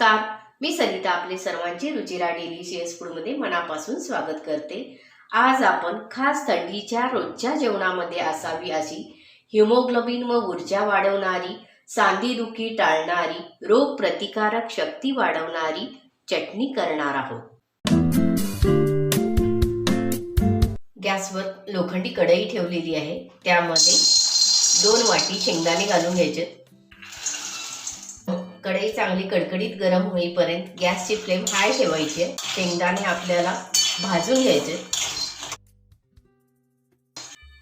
नमस्कार. मी सरिता आपले सर्वांचे रुचिरा डेलिशियस फूडमध्ये मनापासून स्वागत करते. आज आपण खास थंडीच्या रोजच्या जेवणामध्ये असावी अशी हिमोग्लोबिन व ऊर्जा वाढवणारी सांधीदुखी टाळणारी रोग प्रतिकारक शक्ती वाढवणारी चटणी करणार आहोत. गॅसवर लोखंडी कढई ठेवलेली आहे. त्यामध्ये दोन वाटी शेंगदाणे घालून घ्यायचे. कढई चांगली कडकडीत गरम होईपर्यंत गॅसची फ्लेम हाय ठेवायची आहे. शेंगदाणे आपल्याला भाजून घ्यायचे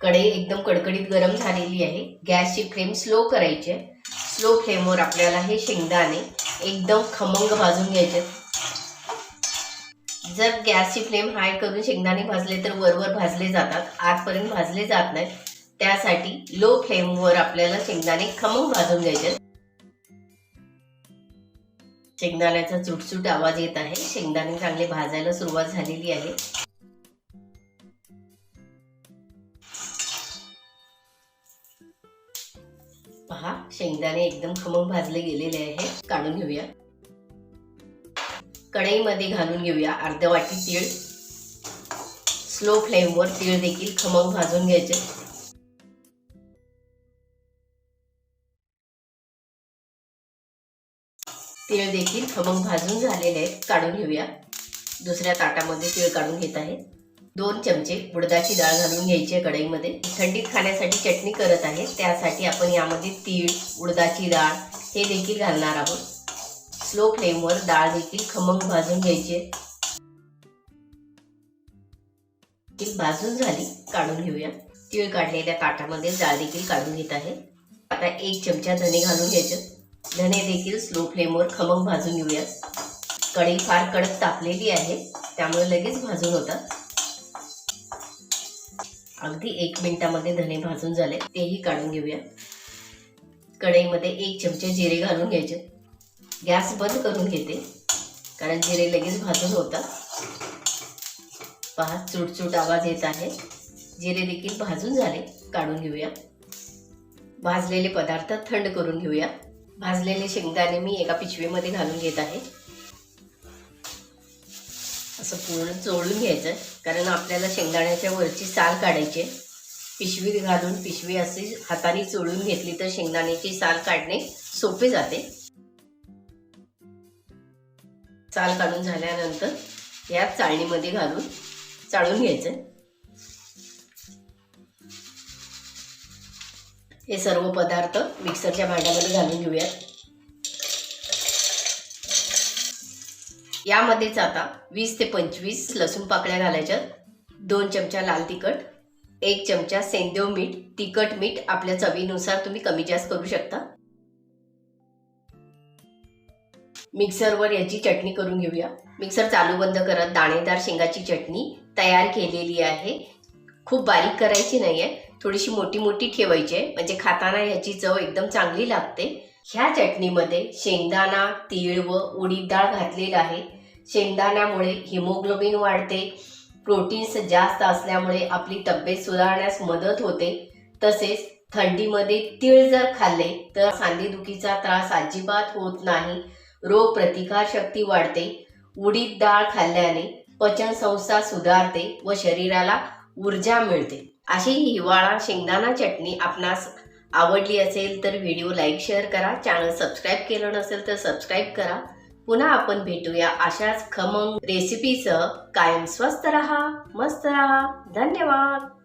कढई एकदम कडकडीत गरम झालेली आहे. गॅसची फ्लेम स्लो करायची आहे. स्लो फ्लेमवर आपल्याला हे शेंगदाणे एकदम खमंग भाजून घ्यायचे जर गॅसची फ्लेम हाय करून शेंगदाणे भाजले तर वरवर भाजले जातात. आतपर्यंत भाजले जात नाहीत. त्यासाठी लो फ्लेमवर आपल्याला शेंगदाणे खमंग भाजून घ्यायचे शेंगदाण्याचा चुटचुट आवाज येत आहे. शेंगदाणे चांगले भाजायला सुरुवात झालेली आहे. पहा शेंगदाणे एकदम खमंग भाजले गेलेले आहे. काढून घेऊया. कढईमध्ये घालून घेऊया अर्ध्या वाटी तीळ स्लो फ्लेमवर तीळ देखील खमंग भाजून घ्यायचे. तीळ देखील खमंग भाजून झालेले आहेत. काढून घेऊया. दुसऱ्या ताटामध्ये तीळ काढून घेत आहे. दोन चमचे उडदाची डाळ घालून घ्यायची आहे कढईमध्ये. थंडीत खाण्यासाठी चटणी करत आहे. त्यासाठी आपण यामध्ये तीळ उडदाची डाळ हे देखील घालणार आहोत. स्लो फ्लेमवर डाळ देखील खमंग भाजून घ्यायची आहे. ती भाजून झाली काढून घेऊया. तीळ काढलेल्या ताटामध्ये डाळ देखील काढून घेत आहे. आता एक चमचा धने घालून घ्यायचे. धने देखील स्लो फ्लेमवर खमंग भाजून घेऊया कढई फार कडक तापलेली आहे त्यामुळे लगेच भाजून होतात. अगदी एक मिनिटामध्ये धने भाजून झाले तेही काढून घेऊया कढईमध्ये एक चमचे जिरे घालून घ्यायचे. गॅस बंद करून घेते कारण जिरे लगेच भाजून होतात. पहा चुटचुट आवाज येत आहे. जिरे देखील भाजून झाले काढून घेऊया. भाजलेले पदार्थ थंड करून घेऊया. भाजलेले शेंगदाणे मी एका पिशवीमध्ये घालून घेत आहे. असं पूर्ण चोळून घ्यायचं कारण आपल्याला शेंगदाण्याच्या वरची साल काढायची आहे. पिशवीत घालून पिशवी अशी हाताने चोळून घेतली तर शेंगदाण्याची साल काढणे सोपे जाते. साल काढून झाल्यानंतर या चाळणीमध्ये घालून चाळून घ्यायचं हे सर्व पदार्थ मिक्सरच्या भांड्यामध्ये घालून घेऊयात. यामध्येच आता वीस ते पंचवीस लसूण पाकळ्या घालायच्या दोन चमचा लाल तिखट एक चमचा सेंदेव मीठ तिखट मीठ आपल्या चवीनुसार तुम्ही कमी जास्त करू शकता. मिक्सरवर याची चटणी करून घेऊया. मिक्सर चालू बंद करत दाणेदार शेंगाची चटणी तयार केलेली आहे. खूप बारीक करायची नाही आहे थोडीशी मोठी मोठी ठेवायची. आहे म्हणजे खाताना ह्याची चव एकदम चांगली लागते. ह्या चटणीमध्ये शेंगदाणा तीळ व उडीद डाळ घातलेली आहे. शेंगदाण्यामुळे हिमोग्लोबिन वाढते. प्रोटीन्स जास्त असल्यामुळे आपली तब्येत सुधारण्यास मदत होते. तसेच थंडीमध्ये तीळ जर खाल्ले तर सांधेदुखीचा त्रास अजिबात होत नाही. रोग प्रतिकार शक्ती वाढते. उडीद डाळ खाल्ल्याने पचनसंस्था सुधारते व शरीराला ऊर्जा मिळते. अशी हिवाळा शेंगदाणा चटणी आपणास आवडली असेल तर व्हिडिओ लाईक शेअर करा. चॅनल सबस्क्राईब केलं नसेल तर सबस्क्राईब करा. पुन्हा आपण भेटूया अशाच खमंग रेसिपीसह कायम स्वस्त रहा मस्त रहा. धन्यवाद.